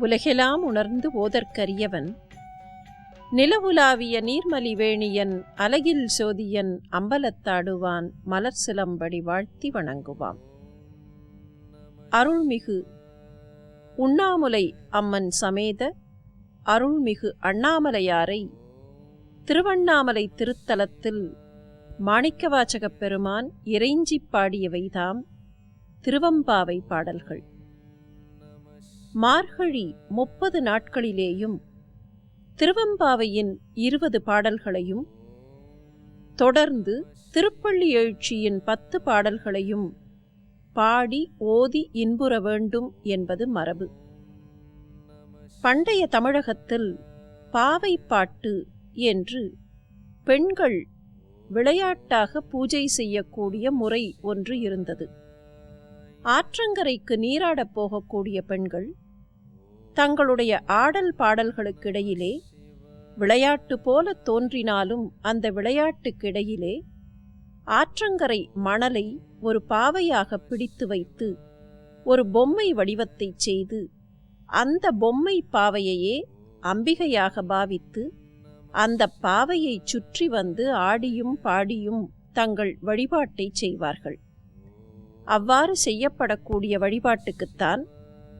உலகெலாம் உணர்ந்து ஓதற்கரியவன். நிலவுலாவிய நீர்மலிவேணியன் அலகில் சோதியன் அம்பலத்தாடுவான் மலர் சிலம்படி வாழ்த்தி வணங்குவாம். அருள்மிகு உண்ணாமுலை அம்மன் சமேத அருள்மிகு அண்ணாமலையாரை திருவண்ணாமலை திருத்தலத்தில் மாணிக்கவாச்சகப் பெருமான் இறைஞ்சிப் பாடியவைதாம் திருவம்பாவை பாடல்கள். மார்கழி முப்பது நாட்களிலேயும் திருவம்பாவையின் இருபது பாடல்களையும் தொடர்ந்து திருப்பள்ளி எழுச்சியின் பத்து பாடல்களையும் பாடி ஓதி இன்புற வேண்டும் என்பது மரபு. பண்டைய தமிழகத்தில் பாவை பாட்டு என்று பெண்கள் விளையாட்டாக பூஜை செய்யக்கூடிய முறை ஒன்று இருந்தது. ஆற்றங்கரைக்கு நீராடப் போகக்கூடிய பெண்கள் தங்களுடைய ஆடல் பாடல்களுக்கிடையிலே விளையாட்டு போல தோன்றினாலும் அந்த விளையாட்டுக்கிடையிலே ஆற்றங்கரை மணலை ஒரு பாவையாக பிடித்து வைத்து ஒரு பொம்மை வடிவத்தைச் செய்து அந்த பொம்மை பாவையையே அம்பிகையாக பாவித்து அந்த பாவையை சுற்றி வந்து ஆடியும் பாடியும் தங்கள் வழிபாட்டை செய்வார்கள். அவ்வாறு செய்யப்படக்கூடிய வழிபாட்டுக்குத்தான்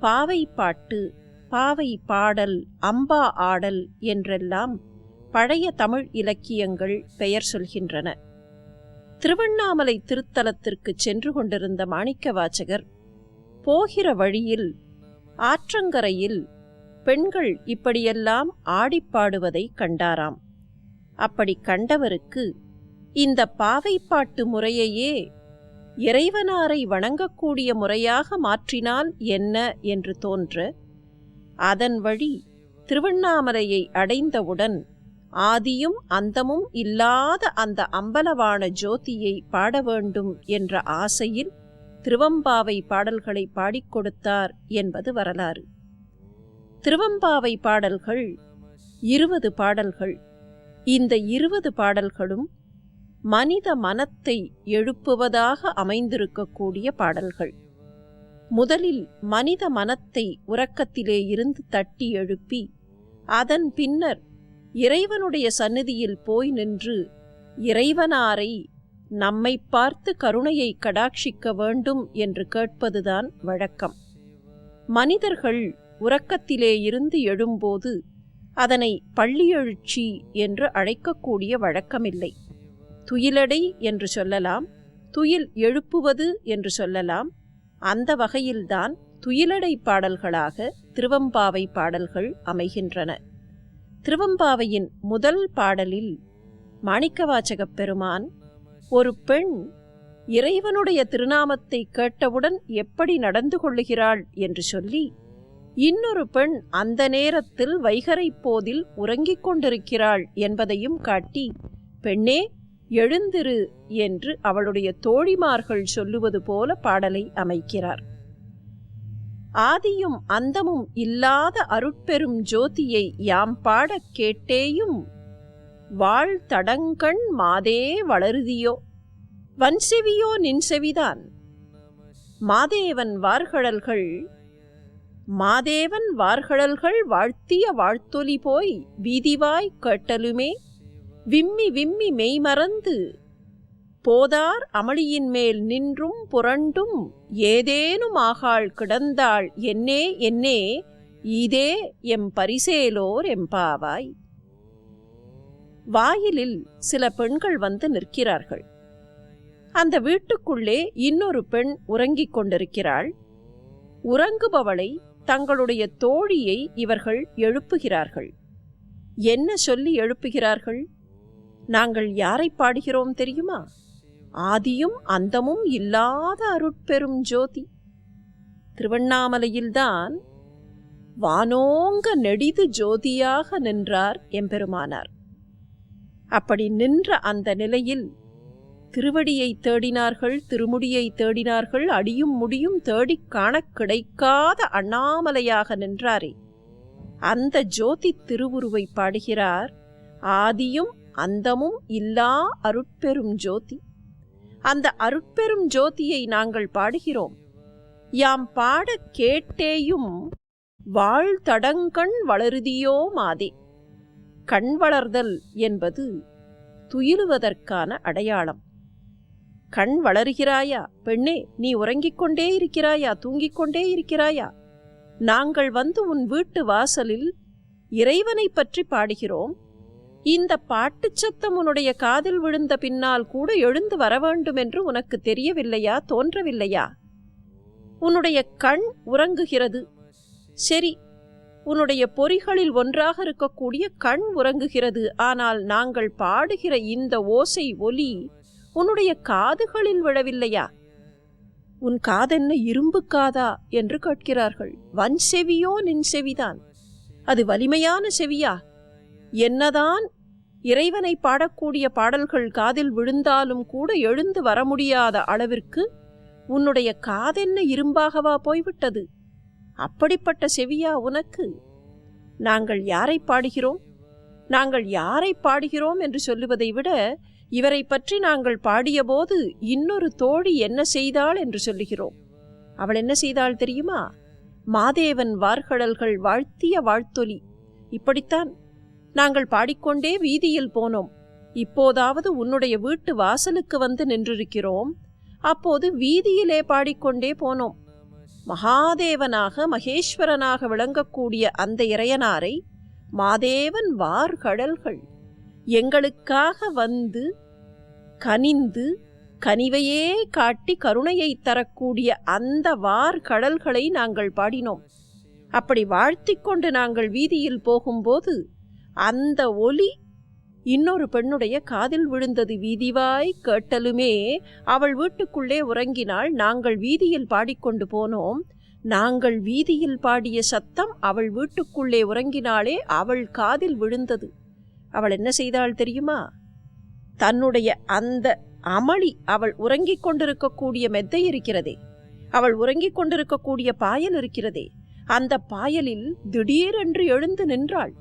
பாவை பாட்டு பாவை பாடல் அம்பா ஆடல் என்றெல்லாம் பழைய தமிழ் இலக்கியங்கள் பெயர் சொல்கின்றன. திருவண்ணாமலை திருத்தலத்திற்கு சென்று கொண்டிருந்த மாணிக்கவாசகர் போகிற வழியில் ஆற்றங்கரையில் பெண்கள் இப்படியெல்லாம் ஆடிப்பாடுவதை கண்டாராம். அப்படி கண்டவருக்கு இந்த பாவைப்பாட்டு முறையையே இறைவனாரை வணங்கக்கூடிய முறையாக மாற்றினால் என்ன என்று தோன்ற அதன் வழி திருவண்ணாமலையை அடைந்தவுடன் ஆதியும் அந்தமும் இல்லாத அந்த அம்பலவான ஜோதியை பாட வேண்டும் என்ற ஆசையில் திருவம்பாவை பாடல்களை பாடிக் கொடுத்தார் என்பது வரலாறு. திருவம்பாவை பாடல்கள் இருபது பாடல்கள். இந்த இருபது பாடல்களும் மனித மனத்தை எழுப்புவதாக அமைந்திருக்கக்கூடிய பாடல்கள். முதலில் மனித மனத்தை உறக்கத்திலே இருந்து தட்டி எழுப்பி அதன் பின்னர் இறைவனுடைய சந்நிதியில் போய் நின்று இறைவனாரை நம்மை பார்த்து கருணையை கடாட்சிக்க வேண்டும் என்று கேட்பதுதான் வழக்கம். மனிதர்கள் உறக்கத்திலே இருந்து எழும்போது அதனை பள்ளியெழுச்சி என்று அழைக்கக்கூடிய வழக்கமில்லை. துயிலடை என்று சொல்லலாம். துயில் எழுப்புவது என்று சொல்லலாம். அந்த வகையில்தான் துயிலடை பாடல்களாக திருவம்பாவை பாடல்கள் அமைகின்றன. திருவம்பாவையின் முதல் பாடலில் மாணிக்கவாச்சகப் பெருமான் ஒரு பெண் இறைவனுடைய திருநாமத்தை கேட்டவுடன் எப்படி நடந்து கொள்ளுகிறாள்? என்று சொல்லி இன்னொரு பெண் அந்த நேரத்தில் வைகரை போதில் உறங்கிக் கொண்டிருக்கிறாள் என்பதையும் காட்டி பெண்ணே எழுந்திரு என்று அவளுடைய தோழிமார்கள் சொல்லுவது போல பாடலை அமைக்கிறார். ஆதியும் அந்தமும் இல்லாத அருட்பெரும் ஜோதியை யாம் பாடக் கேட்டேயும் வாழ் தடங்கண் மாதே வளருதியோ? வன்செவியோ நின்செவிதான்? மாதேவன் வார்கழல்கள் மாதேவன் வார்கழல்கள் வாழ்த்திய வாழ்த்தொலி போய் வீதிவாய் கேட்டலுமே? விம்மி விம்மி மெய்மறந்து போதார் அமளியின் மேல் நின்றும் புரண்டும் ஏதேனும் ஆகாள் கிடந்தாள் என்னே என்னே இதே எம் பரிசேலோர் எம்பாவாய் வாயிலில் சில பெண்கள் வந்து நிற்கிறார்கள். அந்த வீட்டுக்குள்ளே இன்னொரு பெண் உறங்கிக் கொண்டிருக்கிறாள். உறங்குபவளை தங்களுடைய தோழியை இவர்கள் எழுப்புகிறார்கள். என்ன சொல்லி எழுப்புகிறார்கள்? நாங்கள் யாரை பாடுகிறோம் தெரியுமா? ஆதியும் அந்தமும் இல்லாத அருட்பெரும் ஜோதி. திருவண்ணாமலையில்தான் வானோங்க நெடிது ஜோதியாக நின்றார் எம்பெருமானார். அப்படி நின்ற அந்த நிலையில் திருவடியை தேடினார்கள் திருமுடியை தேடினார்கள் அடியும் முடியும் தேடிக் காண கிடைக்காத அண்ணாமலையாக நின்றாரே. அந்த ஜோதி திருவுருவை பாடுகிறார் ஆதியும் அந்தமும் இல்லா அருட்பெரும் ஜோதி. அந்த அருட்பெரும் ஜோதியை நாங்கள் பாடுகிறோம். யாம் பாடக் கேட்டேயும் வாழ்தடங்கண் வளருதியோ மாதே. கண் வளர்தல் என்பது துயிலுவதற்கான அடையாளம். கண் வளருகிறாயா? பெண்ணே நீ உறங்கிக் கொண்டே இருக்கிறாயா? தூங்கிக் கொண்டே இருக்கிறாயா? நாங்கள் வந்து உன் வீட்டு வாசலில் இறைவனைப் பற்றி பாடுகிறோம். இந்த பாட்டுச் சத்தம் உன்னுடைய காதில் விழுந்த பின்னால் கூட எழுந்து வர வேண்டும் என்று உனக்கு தெரியவில்லையா தோன்றவில்லையா? உன்னுடைய கண் உறங்குகிறது. சரி உன்னுடைய பொறிகளில் ஒன்றாக இருக்கக்கூடிய கண் உறங்குகிறது. ஆனால் நாங்கள் பாடுகிற இந்த ஓசை ஒலி உன்னுடைய காதுகளில் விழவில்லையா? உன் காதென்ன இரும்பு காதா என்று கேட்கிறார்கள். வன் செவியோ நின் செவிதான் அது வலிமையான செவியா? என்னதான் இறைவனை பாடக்கூடிய பாடல்கள் காதில் விழுந்தாலும் கூட எழுந்து வர முடியாத அளவிற்கு உன்னுடைய காதென்ன இரும்பாகவா போய்விட்டது? அப்படிப்பட்ட செவியா உனக்கு? நாங்கள் யாரை பாடுகிறோம்? நாங்கள் யாரை பாடுகிறோம் என்று சொல்லுவதை விட இவரை பற்றி நாங்கள் பாடியபோது இன்னொரு தோழி என்ன செய்தாள் என்று சொல்லுகிறோம். அவள் என்ன செய்தாள் தெரியுமா? மாதேவன் வார்கடல்கள் வாழ்த்திய வாழ்த்தொலி. இப்படித்தான் நாங்கள் பாடிக்கொண்டே வீதியில் போனோம். இப்போதாவது உன்னுடைய வீட்டு வாசலுக்கு வந்து நின்றிருக்கிறோம். அப்போது வீதியிலே பாடிக்கொண்டே போனோம். மகாதேவனாக மகேஸ்வரனாக விளங்கக்கூடிய அந்த இறையனாரை மாதேவன் வார்கடல்கள் எங்களுக்காக வந்து கனிந்து கனிவையே காட்டி கருணையை தரக்கூடிய அந்த வார்கடல்களை நாங்கள் பாடினோம். அப்படி வாழ்த்திக்கொண்டு நாங்கள் வீதியில் போகும்போது அந்த ஒலி இன்னொரு பெண்ணுடைய காதில் விழுந்தது. வீதிவாய் கேட்டலுமே அவள் வீட்டுக்குள்ளே உறங்கினாள். நாங்கள் வீதியில் பாடிக்கொண்டு போனோம். நாங்கள் வீதியில் பாடிய சத்தம் அவள் வீட்டுக்குள்ளே உறங்கினாளே அவள் காதில் விழுந்தது. அவள் என்ன செய்தாள் தெரியுமா? தன்னுடைய அந்த அமளி அவள் உறங்கிக் கொண்டிருக்கக்கூடிய மெத்தை இருக்கிறதே. அவள் உறங்கிக் கொண்டிருக்கக்கூடிய பாயல் இருக்கிறதே. அந்த பாயலில் திடீரென்று எழுந்து நின்றாள்.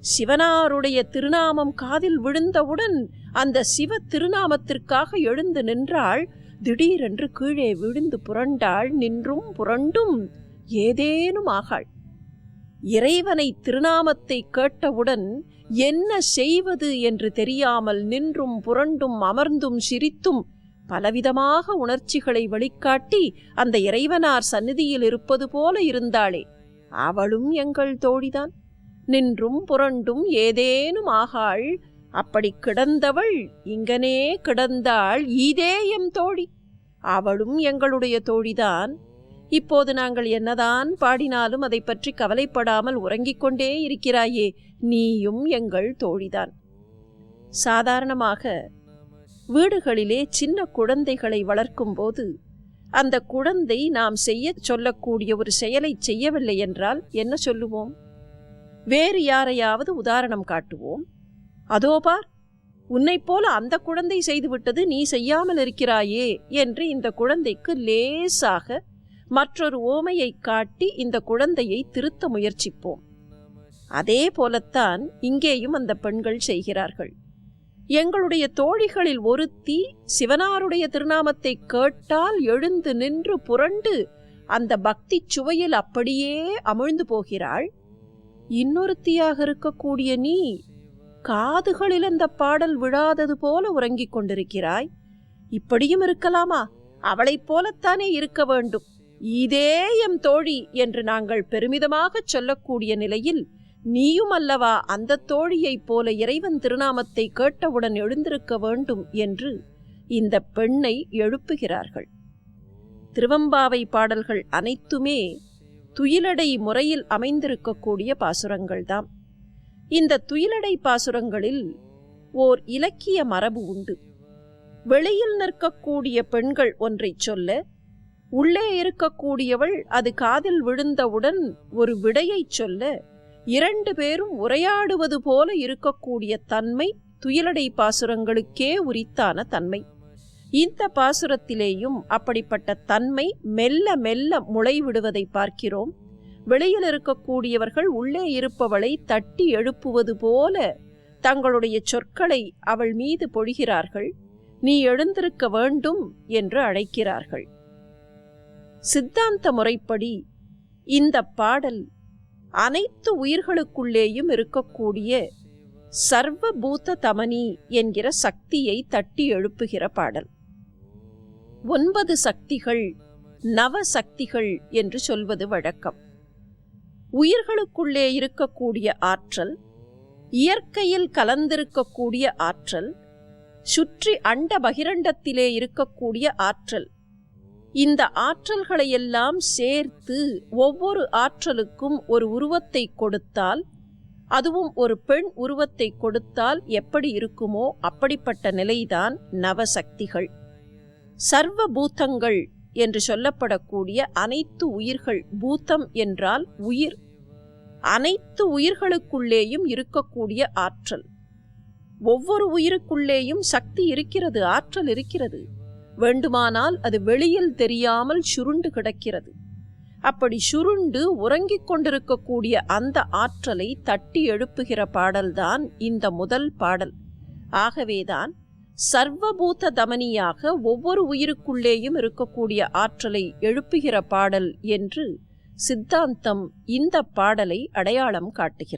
சிவனாருடைய திருநாமம் காதில் விழுந்தவுடன் அந்த சிவ திருநாமத்திற்காக எழுந்து நின்றாள். திடீரென்று கீழே விழுந்து புரண்டாள். நின்றும் புரண்டும் ஏதேனும் ஆகாள். இறைவனை திருநாமத்தை கேட்டவுடன் என்ன செய்வது என்று தெரியாமல் நின்றும் புரண்டும் அமர்ந்தும் சிரித்தும் பலவிதமாக உணர்ச்சிகளை வெளிக்காட்டி அந்த இறைவனார் சந்நிதியில் இருப்பது போல இருந்தாளே. அவளும் எங்கள் தோழிதான். நின்றும் புரண்டும் ஏதேனும் ஆகாள். அப்படி கிடந்தவள் இங்கனே கிடந்தாள் ஈதே எம் தோழி. அவளும் எங்களுடைய தோழிதான். இப்போது நாங்கள் என்னதான் பாடினாலும் அதை பற்றி கவலைப்படாமல் உறங்கிக் கொண்டே இருக்கிறாயே நீயும் எங்கள் தோழிதான். சாதாரணமாக வீடுகளிலே சின்ன குழந்தைகளை வளர்க்கும்போது அந்த குழந்தை நாம் செய்ய சொல்லக்கூடிய ஒரு செயலை செய்யவில்லை என்றால் என்ன சொல்லுவோம்? வேறு யாரையாவது உதாரணம் காட்டுவோம். அதோ பார் உன்னைப் போல அந்த குழந்தை செய்துவிட்டது நீ செய்யாமல் இருக்கிறாயே என்று இந்த குழந்தைக்கு லேசாக மற்றொரு ஓமையை காட்டி இந்த குழந்தையை திருத்த முயற்சிப்போம். அதே போலத்தான் இங்கேயும் அந்த பெண்கள் செய்கிறார்கள். எங்களுடைய தோழிகளில் ஒருத்தி சிவனாருடைய திருநாமத்தை கேட்டால் எழுந்து நின்று புரண்டு அந்த பக்தி சுவையில் அப்படியே அமிழ்ந்து போகிறாள். இன்னொருத்தியாக இருக்கக்கூடிய நீ காதுகளில் அந்த பாடல் விழாதது போல உறங்கிக் கொண்டிருக்கிறாய். இப்படியும் இருக்கலாமா? அவளைப் போலத்தானே இருக்க வேண்டும். இதே எம் தோழி என்று நாங்கள் பெருமிதமாகச் சொல்லக்கூடிய நிலையில் நீயும் அல்லவா அந்த தோழியைப் போல இறைவன் திருநாமத்தை கேட்டவுடன் எழுந்திருக்க வேண்டும் என்று இந்த பெண்ணை எழுப்புகிறார்கள். திருவம்பாவை பாடல்கள் அனைத்துமே துயிலடை முறையில் அமைந்திருக்கக்கூடிய பாசுரங்கள்தாம். இந்த துயிலடை பாசுரங்களில் ஓர் இலக்கிய மரபு உண்டு. வெளியில் நிற்கக்கூடிய பெண்கள் ஒன்றைச் சொல்ல உள்ளே இருக்கக்கூடியவள் அது காதில் விழுந்தவுடன் ஒரு விடையைச் சொல்ல இரண்டு பேரும் உரையாடுவது போல இருக்கக்கூடிய தன்மை துயிலடை பாசுரங்களுக்கே உரித்தான தன்மை. இந்த பாசுரத்திலேயும் அப்படிப்பட்ட தன்மை மெல்ல மெல்ல முளைவிடுவதை பார்க்கிறோம். வெளியில் இருக்கக்கூடியவர்கள் உள்ளே இருப்பவளை தட்டி எழுப்புவது போல தங்களுடைய சொற்களை அவள் மீது பொழிகிறார்கள். நீ எழுந்திருக்க வேண்டும் என்று அழைக்கிறார்கள். சித்தாந்த முறைப்படி இந்த பாடல் அனைத்து உயிர்களுக்குள்ளேயும் இருக்கக்கூடிய சர்வபூத தமனி என்கிற சக்தியை தட்டி எழுப்புகிற பாடல். ஒன்பது சக்திகள் நவ சக்திகள் என்று சொல்வது வழக்கம். உயிர்களுக்குள்ளே இருக்கக்கூடிய ஆற்றல் இயற்கையில் கலந்திருக்கக்கூடிய ஆற்றல் சுற்றி அண்ட பகிரண்டத்திலே இருக்கக்கூடிய ஆற்றல். இந்த ஆற்றல்களையெல்லாம் சேர்த்து ஒவ்வொரு ஆற்றலுக்கும் ஒரு உருவத்தை கொடுத்தால் அதுவும் ஒரு பெண் உருவத்தை கொடுத்தால் எப்படி இருக்குமோ அப்படிப்பட்ட நிலைதான் நவசக்திகள். சர்வ பூத்தங்கள் என்று சொல்லப்படக்கூடிய அனைத்து உயிர்கள் பூத்தம் என்றால் உயிர். அனைத்து உயிர்களுக்குள்ளேயும் இருக்கக்கூடிய ஆற்றல். ஒவ்வொரு உயிருக்குள்ளேயும் சக்தி இருக்கிறது ஆற்றல் இருக்கிறது. வேண்டுமானால் அது வெளியில் தெரியாமல் சுருண்டு கிடக்கிறது. அப்படி சுருண்டு உறங்கிக் கொண்டிருக்கக்கூடிய அந்த ஆற்றலை தட்டி எழுப்புகிற பாடல்தான் இந்த முதல் பாடல். ஆகவேதான் சர்வபூத தமனியாக ஒவ்வொரு உயிருக்குள்ளேயும் இருக்கக்கூடிய ஆற்றலை எழுப்புகிற பாடல் என்று சித்தாந்தம் இந்த பாடலை அடையாளம் காட்டுகிறது.